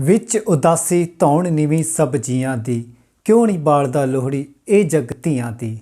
ਵਿੱਚ ਉਦਾਸੀ ਧੌਣ ਨੀਵੀਂ ਸਭ ਜੀਆਂ ਦੀ, ਕਿਉਂ ਨਹੀਂ ਬਾਲਦਾ ਲੋਹੜੀ ਇਹ ਜਗ ਧੀਆਂ ਦੀ?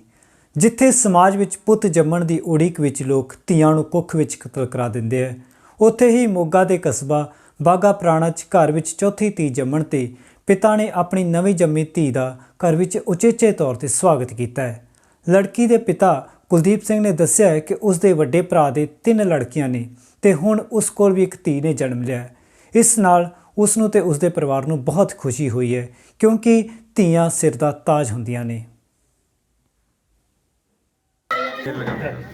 ਜਿੱਥੇ ਸਮਾਜ ਵਿੱਚ ਪੁੱਤ ਜੰਮਣ ਦੀ ਉਡੀਕ ਵਿੱਚ ਲੋਕ ਧੀਆਂ ਨੂੰ ਕੁੱਖ ਵਿੱਚ ਕਤਲ ਕਰਾ ਦਿੰਦੇ ਆ, ਉੱਥੇ ਹੀ ਮੋਗਾ ਦੇ ਕਸਬਾ ਬਾਗਾ ਪੁਰਾਣਾ ਚ ਘਰ ਵਿੱਚ ਚੌਥੀ ਧੀ ਜੰਮਣ ਤੇ ਪਿਤਾ ਨੇ ਆਪਣੀ ਨਵੀਂ ਜੰਮੀ ਧੀ ਦਾ ਘਰ ਵਿੱਚ ਉਚੇਚੇ ਤੌਰ ਤੇ ਸਵਾਗਤ ਕੀਤਾ ਹੈ। ਲੜਕੀ ਦੇ ਪਿਤਾ ਕੁਲਦੀਪ ਸਿੰਘ ਨੇ ਦੱਸਿਆ ਹੈ ਕਿ ਉਸ ਦੇ ਵੱਡੇ ਭਰਾ ਦੇ ਤਿੰਨ ਲੜਕੀਆਂ ਨੇ ਤੇ ਹੁਣ ਉਸ ਕੋਲ ਵੀ ਇੱਕ ਧੀ ਨੇ ਜਨਮ ਲਿਆ ਇਸ ਨਾਲ ਉਸ ਨੂੰ ਤੇ ਉਸ ਦੇ ਪਰਿਵਾਰ ਨੂੰ ਬਹੁਤ ਖੁਸ਼ੀ ਹੋਈ ਹੈ ਕਿਉਂਕਿ ਧੀਆਂ ਸਿਰ ਦਾ ਤਾਜ ਹੁੰਦੀਆਂ ਨੇ।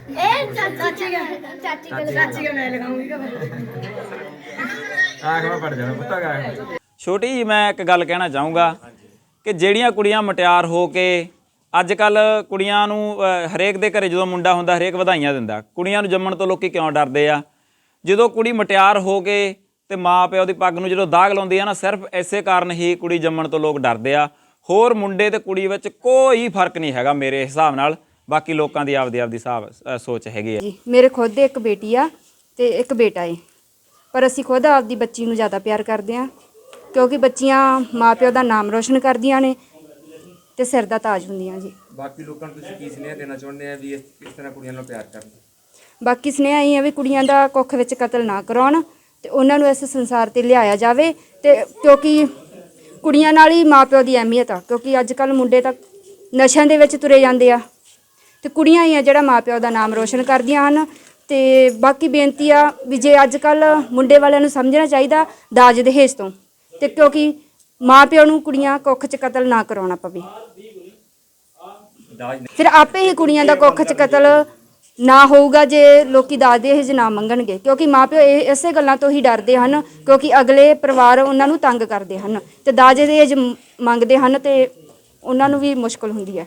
ਇਹ ਚਾਚੀ ਚਾਚੀ ਚਾਚੀ ਚਾਚੀ ਮੈਂ ਲਗਾਉਂਗੀ ਆਖ ਮੈਂ ਪੜ ਜਾਣਾ ਪੁੱਤਾ ਗਾ ਛੋਟੀ ਜੀ ਮੈਂ ਇੱਕ ਗੱਲ ਕਹਿਣਾ ਚਾਹੂੰਗਾ ਕਿ ਜਿਹੜੀਆਂ ਕੁੜੀਆਂ ਮਟਿਆਰ ਹੋ ਕੇ ਅੱਜ ਕੱਲ ਕੁੜੀਆਂ ਨੂੰ ਹਰੇਕ ਦੇ ਘਰੇ ਜਦੋਂ ਮੁੰਡਾ ਹੁੰਦਾ ਹਰੇਕ ਵਧਾਈਆਂ ਦਿੰਦਾ। ਕੁੜੀਆਂ ਨੂੰ ਜੰਮਣ ਤੋਂ ਲੋਕੀ ਕਿਉਂ ਡਰਦੇ ਆ? ਜਦੋਂ ਕੁੜੀ ਮਟਿਆਰ ਹੋ ਕੇ ਤੇ ਮਾਂ ਪਿਓ ਦੀ ਪੱਗ ਨੂੰ ਜਦੋਂ ਦਾਗ ਲਾਉਂਦੀ ਆ ਨਾ ਸਿਰਫ ਐਸੇ ਕਾਰਨ ਹੀ ਕੁੜੀ ਜੰਮਣ ਤੋਂ ਲੋਕ ਡਰਦੇ ਆ। ਹੋਰ ਮੁੰਡੇ ਤੇ ਕੁੜੀ ਵਿੱਚ ਕੋਈ ਫ਼ਰਕ ਨਹੀਂ ਹੈਗਾ ਮੇਰੇ ਹਿਸਾਬ ਨਾਲ। ਬਾਕੀ ਲੋਕਾਂ ਦੀ ਆਪਦੀ ਆਪਦੀ ਹਿਸਾਬ ਸੋਚ ਹੈਗੀ ਆ। ਜੀ ਮੇਰੇ ਖੁਦ ਦੇ ਇੱਕ ਬੇਟੀ ਆ ਤੇ ਇੱਕ ਬੇਟਾ ਏ। ਪਰ ਅਸੀਂ ਖੁਦ ਆਪਦੀ ਬੱਚੀ ਨੂੰ ਜ਼ਿਆਦਾ ਪਿਆਰ ਕਰਦੇ ਆ ਕਿਉਂਕਿ ਬੱਚੀਆਂ ਮਾਪਿਓ ਦਾ ਨਾਮ ਰੋਸ਼ਨ ਕਰਦੀਆਂ ਨੇ ਤੇ ਸਿਰ ਦਾ ਤਾਜ ਹੁੰਦੀਆਂ ਜੀ। ਬਾਕੀ ਲੋਕਾਂ ਨੂੰ ਤੁਸੀਂ ਕੀ ਸੁਨੇਹਾ ਦੇਣਾ ਚਾਹੁੰਦੇ ਆ ਵੀ ਇਸ ਤਰ੍ਹਾਂ ਕੁੜੀਆਂ ਨਾਲ ਪਿਆਰ ਕਰਨ ਬਾਕੀ ਸੁਨੇਹਾ ਇਹ ਆ ਵੀ ਕੁੜੀਆਂ ਦਾ ਕੁੱਖ ਵਿੱਚ ਕਤਲ ਨਾ ਕਰਾਉਣ ਤੇ ਉਹਨਾਂ ਨੂੰ ਇਸ ਸੰਸਾਰ ਤੇ ਲਿਆਇਆ ਜਾਵੇ ਤੇ ਕਿਉਂਕਿ ਕੁੜੀਆਂ ਨਾਲ ਹੀ ਮਾਪਿਓ ਦੀ ਅਹਿਮੀਅਤ ਆ ਕਿਉਂਕਿ ਅੱਜ ਕੱਲ ਮੁੰਡੇ ਤਾਂ ਨਸ਼ਿਆਂ ਦੇ ਵਿੱਚ ਤੁਰੇ ਜਾਂਦੇ ਆ। ਤੇ ਕੁੜੀਆਂ ਹੀ ਆ ਜਿਹੜਾ ਮਾਪਿਓ ਦਾ ਨਾਮ ਰੋਸ਼ਨ ਕਰਦੀਆਂ ਹਨ। ਤੇ ਬਾਕੀ ਬੇਨਤੀ ਆ ਵੀ ਜੇ ਅੱਜ ਕੱਲ ਮੁੰਡੇ ਵਾਲਿਆਂ ਨੂੰ ਸਮਝਣਾ ਚਾਹੀਦਾ ਦਾਜ ਦਹੇਜ ਤੋਂ ਤੇ ਕਿਉਂਕਿ ਮਾਪਿਓ ਨੂੰ ਕੁੜੀਆਂ ਕੁੱਖ 'ਚ ਕਤਲ ਨਾ ਕਰਾਉਣਾ ਪਵੇ। ਫਿਰ ਆਪੇ ਹੀ ਕੁੜੀਆਂ ਦਾ ਕੁੱਖ 'ਚ ਕਤਲ ਨਾ ਹੋਊਗਾ ਜੇ ਲੋਕੀ ਦਾਜ ਦਹੇਜ ਨਾ ਮੰਗਣਗੇ। ਕਿਉਂਕਿ ਮਾਪਿਓ ਇਹ ਇਸੇ ਗੱਲਾਂ ਤੋਂ ਹੀ ਡਰਦੇ ਹਨ, ਕਿਉਂਕਿ ਅਗਲੇ ਪਰਿਵਾਰ ਉਹਨਾਂ ਨੂੰ ਤੰਗ ਕਰਦੇ ਹਨ। ਤੇ ਦਾਜ ਦਹੇਜ ਮ- ਮੰਗਦੇ ਹਨ ਤੇ ਉਹਨਾਂ ਨੂੰ ਵੀ ਮੁਸ਼ਕਲ ਹੁੰਦੀ ਹੈ।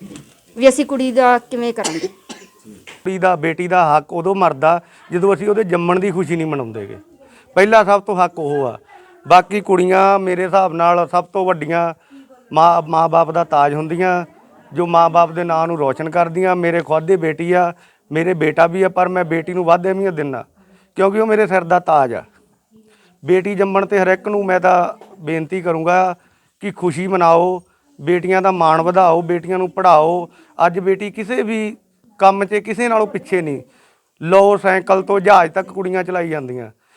ਵੀ ਅਸੀਂ ਕੁੜੀ ਦਾ ਕਿਵੇਂ ਕਰਾਂਗੇ? ਕੁੜੀ ਦਾ, ਬੇਟੀ ਦਾ ਹੱਕ ਉਦੋਂ ਮਰਦਾ ਜਦੋਂ ਅਸੀਂ ਉਹਦੇ ਜੰਮਣ ਦੀ ਖੁਸ਼ੀ ਨਹੀਂ ਮਨਾਉਂਦੇਗੇ। ਪਹਿਲਾ ਸਭ ਤੋਂ ਹੱਕ ਉਹ ਆ। ਬਾਕੀ ਕੁੜੀਆਂ ਮੇਰੇ ਹਿਸਾਬ ਨਾਲ ਸਭ ਤੋਂ ਵੱਡੀਆਂ ਮਾਂ, ਮਾਂ-ਬਾਪ ਦਾ ਤਾਜ ਹੁੰਦੀਆਂ, ਜੋ ਮਾਂ-ਬਾਪ ਦੇ ਨਾਂ ਨੂੰ ਰੋਸ਼ਨ ਕਰਦੀਆਂ। ਮੇਰੇ ਖੁਦ ਦੀ ਬੇਟੀ ਆ ਮੇਰੇ ਬੇਟਾ ਵੀ ਆ, ਪਰ ਮੈਂ ਬੇਟੀ ਨੂੰ ਵੱਧ ਅਹਿਮੀਅਤ ਦਿੰਦਾ, ਕਿਉਂਕਿ ਉਹ ਮੇਰੇ ਸਿਰ ਦਾ ਤਾਜ ਆ। ਬੇਟੀ ਜੰਮਣ ਤੇ ਹਰ ਇੱਕ ਨੂੰ ਮੈਂ ਤਾਂ ਬੇਨਤੀ ਕਰੂੰਗਾ ਕਿ ਖੁਸ਼ੀ ਮਨਾਓ, ਬੇਟੀਆਂ ਦਾ ਮਾਣ ਵਧਾਓ, ਬੇਟੀਆਂ ਨੂੰ ਪੜ੍ਹਾਓ। ਅੱਜ ਬੇਟੀ ਕਿਸੇ ਵੀ ਕੰਮ 'ਚ, ਕਿਸੇ ਨਾਲੋਂ ਪਿੱਛੇ ਨਹੀਂ। ਲੋ ਸਾਈਕਲ ਤੋਂ ਜਹਾਜ਼ ਤੱਕ ਕੁੜੀਆਂ ਚਲਾਈ ਜਾਂਦੀਆਂ।